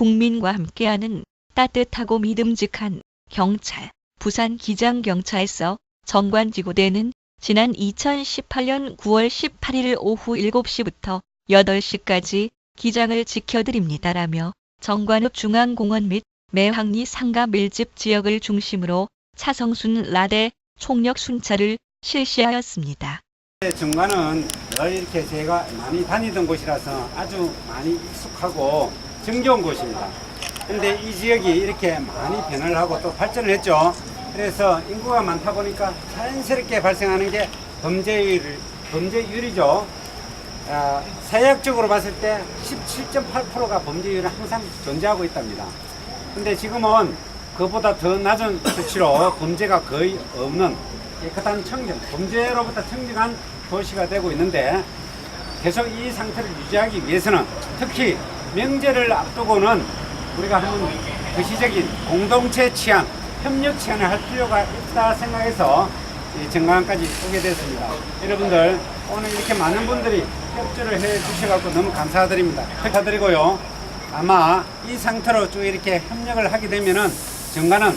국민과 함께하는 따뜻하고 믿음직한 경찰, 부산 기장경찰서 정관지구대는 지난 2018년 9월 18일 오후 7시부터 8시까지 기장을 지켜드립니다라며 정관읍 중앙공원 및 매황리 상가 밀집 지역을 중심으로 차성순 라대 총력 순찰을 실시하였습니다. 정관은 늘 이렇게 제가 많이 다니던 곳이라서 아주 많이 익숙하고 정겨운 곳입니다. 근데 이 지역이 이렇게 많이 변화를 하고 또 발전을 했죠. 그래서 인구가 많다 보니까 자연스럽게 발생하는 게 범죄율, 범죄율이죠. 아, 사회학적으로 봤을 때 17.8%가 범죄율이 항상 존재하고 있답니다. 근데 지금은 그보다 더 낮은 수치로 범죄가 거의 없는 깨끗한 청정, 범죄로부터 청정한 도시가 되고 있는데 계속 이 상태를 유지하기 위해서는 특히 명제를 앞두고는 우리가 하는 거시적인 공동체 치안, 협력 치안을 할 필요가 있다 생각해서 이 정강까지 오게 됐습니다. 여러분들 오늘 이렇게 많은 분들이 협조를 해 주셔서 너무 감사드립니다. 감사드리고요. 아마 이 상태로 쭉 이렇게 협력을 하게 되면은 정관은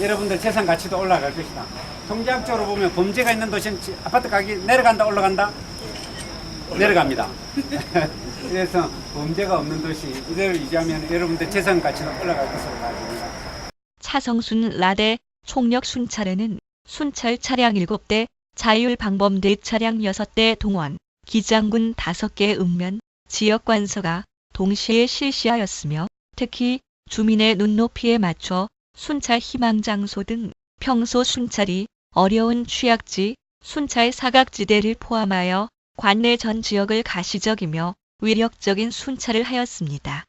여러분들 재산 가치도 올라갈 것이다. 통계학적으로 보면 범죄가 있는 도시는 지- 아파트 가격이 내려간다 올라간다? 내려갑니다. 그래서 범죄가 없는 도시 이대로 유지하면 여러분들 재산 가치도 올라갈 것으로 봐집니다. 차성순 라대 총력 순찰에는 순찰 차량 7대, 자율 방범대 차량 6대 동원, 기장군 5개 읍면, 지역 관서가 동시에 실시하였으며 특히 주민의 눈높이에 맞춰 순찰 희망 장소 등 평소 순찰이 어려운 취약지, 순찰 사각지대를 포함하여 관내 전 지역을 가시적이며 위력적인 순찰을 하였습니다.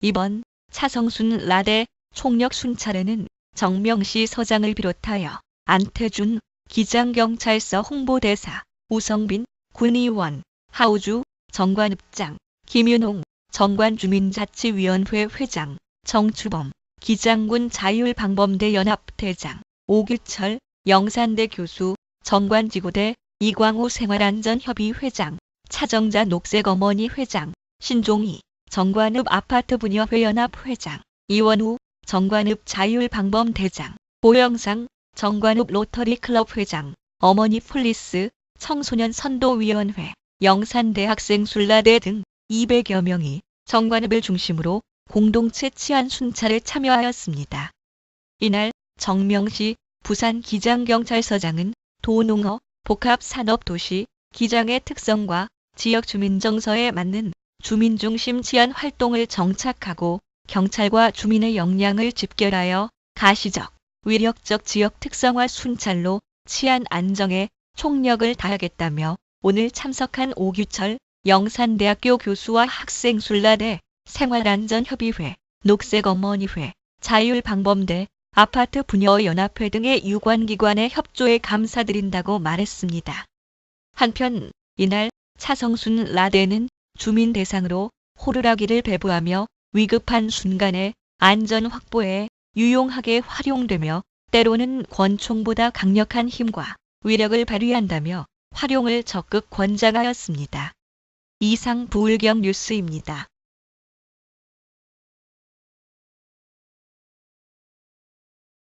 이번 차성순 라대 총력 순찰에는 정명시 서장을 비롯하여 안태준 기장경찰서 홍보대사, 우성빈 군의원, 하우주 정관읍장, 김윤홍 정관주민자치위원회 회장, 정추범 기장군 자율방범대 연합대장, 오규철 영산대 교수, 정관지구대 이광호 생활안전협의 회장, 차정자 녹색어머니 회장, 신종희 정관읍 아파트분여회 연합 회장, 이원우 정관읍 자율방범 대장, 고영상 정관읍 로터리클럽 회장, 어머니 폴리스 청소년 선도위원회, 영산대학생 술라대 등 200여 명이 정관읍을 중심으로 공동체 치안 순찰에 참여하였습니다. 이날 정명시 부산 기장경찰서장은 도농어 복합산업도시 기장의 특성과 지역 주민 정서에 맞는 주민중심 치안 활동을 정착하고 경찰과 주민의 역량을 집결하여 가시적, 위력적 지역 특성화 순찰로 치안 안정에 총력을 다하겠다며 오늘 참석한 오규철 영산대학교 교수와 학생 순라대 생활안전협의회, 녹색어머니회, 자율방범대, 아파트 분여연합회 등의 유관기관의 협조에 감사드린다고 말했습니다. 한편 이날 차성순 라대는 주민 대상으로 호루라기를 배부하며 위급한 순간에 안전 확보에 유용하게 활용되며 때로는 권총보다 강력한 힘과 위력을 발휘한다며 활용을 적극 권장하였습니다. 이상 부울경 뉴스입니다.